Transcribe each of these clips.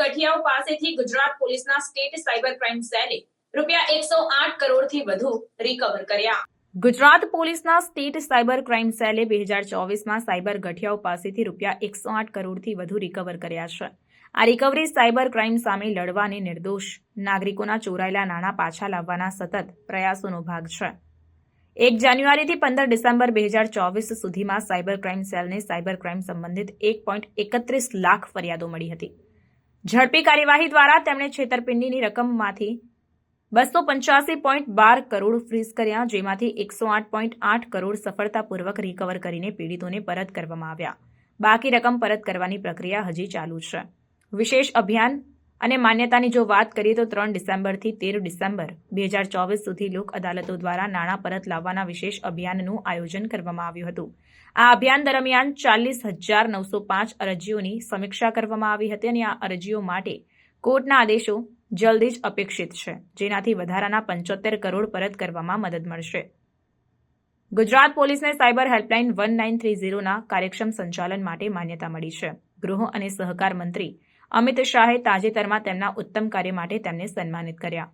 ગઠિયાઓ પાસેથી ગુજરાત પોલીસના state cyber crime સેલે રૂપિયા એકસો આઠ કરોડથી વધુ રિકવર કર્યા. ગુજરાત પોલીસના સ્ટેટ સાયબર ક્રાઇમ સેલે બે હજાર ચોવીસમાં સાયબર ગઠિયાઓ પાસેથી રૂપિયા એકસો આઠ કરોડથી વધુ રિકવર કર્યા છે. આ રિકવરી સાયબર ક્રાઇમ સામે લડવા અને નિર્દોષ. નાગરિકોના ચોરાયેલા નાણાં પાછા લાવવાના સતત પ્રયાસોનો ભાગ છે. એક જાન્યુઆરીથી પંદર ડિસેમ્બર બે હજાર ચોવીસ સુધીમાં સાયબર ક્રાઇમ સેલને સાયબર ક્રાઇમ સંબંધિત એક પોઈન્ટ એકત્રીસ લાખ ફરિયાદો મળી હતી. ઝડપી કાર્યવાહી દ્વારા તેમણે છેતરપિંડીની રકમમાંથી બસો પંચ્યાસી પોઈન્ટ બાર કરોડ ફ્રીઝ કર્યા, જેમાંથી એકસો આઠ પોઈન્ટ આઠ કરોડ સફળતાપૂર્વક રિકવર કરીને પીડિતોને પરત કરવામાં આવ્યા. બાકી રકમ પરત કરવાની પ્રક્રિયા હજી ચાલુ છે. વિશેષ અભિયાન અને માન્યતાની જો વાત કરીએ તો ત્રણ ડિસેમ્બરથી તેર ડિસેમ્બર બે હજાર ચોવીસ સુધી લોક અદાલતો દ્વારા નાણાં પરત લાવવાના વિશેષ અભિયાનનું આયોજન કરવામાં આવ્યું હતું. આ અભિયાન દરમિયાન ચાલીસ હજાર નવસો પાંચ અરજીઓની સમીક્ષા કરવામાં આવી હતી અને આ અરજીઓ માટે કોર્ટના આદેશો જલ્દી જ અપેક્ષિત છે, જેનાથી વધારાના પંચોતેર કરોડ પરત કરવામાં મદદ મળશે. ગુજરાત પોલીસને cyber helpline one nine three ઝીરોના કાર્યક્ષમ સંચાલન માટે માન્યતા મળી છે. ગૃહ અને સહકાર મંત્રી અમિત શાહે તાજેતરમાં તેમના ઉત્તમ કાર્ય માટે તેમને સન્માનિત કર્યા.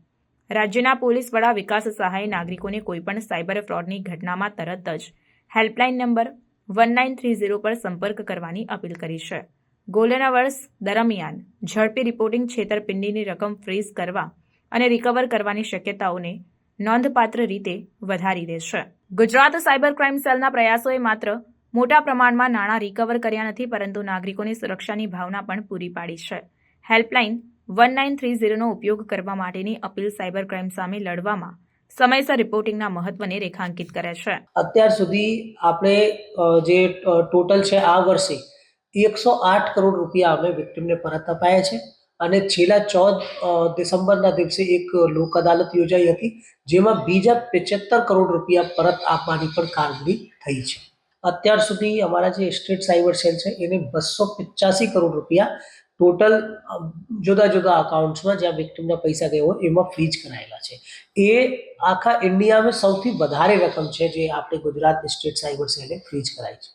રાજ્યના પોલીસ વડા વિકાસ સહાયે નાગરિકોને કોઈપણ સાયબર ફ્રોડની ઘટનામાં તરત જ helpline number one nine three zero પર સંપર્ક કરવાની અપીલ કરી છે. ગોલ્ડન અવર્સ દરમિયાન ઝડપી રિપોર્ટિંગ છેતરપિંડીની રકમ ફ્રીઝ કરવા અને રિકવર કરવાની શક્યતાઓને નોંધપાત્ર રીતે વધારી દે છે ગુજરાત સાયબર ક્રાઇમ સેલના પ્રયાસોએ માત્ર મોટા પ્રમાણમાં નાણાં રિકવર કર્યા નથી, પરંતુ નાગરિકોની સુરક્ષાની ભાવના પણ પૂરી પાડી છે. હેલ્પલાઇન વન નાઇન થ્રી ઝીરોનો ઉપયોગ કરવા માટેની અપીલ સાયબર ક્રાઇમ સામે લડવામાં સમયસર રિપોર્ટિંગના મહત્વને રેખાંકિત કરે છે. અત્યાર સુધી આપણે જે ટોટલ છે આ વર્ષે એકસો આઠ કરોડ રૂપિયા અમે વિક્ટિમને પરત અપાયા છે અને છેલ્લા ચૌદ ડિસેમ્બરના દિવસે એક લોક અદાલત યોજાઈ હતી, જેમાં બીજા પચોતેર કરોડ રૂપિયા પરત આપવાની પણ કામગીરી થઈ છે. અત્યાર સુધી અમારા જે સ્ટેટ સાયબર સેલ છે, એને બસો પચાસી કરોડ રૂપિયા ટોટલ જુદા જુદા અકાઉન્ટ્સમાં જ્યાં વિક્ટિમના પૈસા ગયા હોય, એમાં ફ્રીજ કરાયેલા છે. એ આખા ઇન્ડિયામાં સૌથી વધારે રકમ છે જે આપણે ગુજરાત સ્ટેટ સાયબર સેલે ફ્રીજ કરાઈ છે.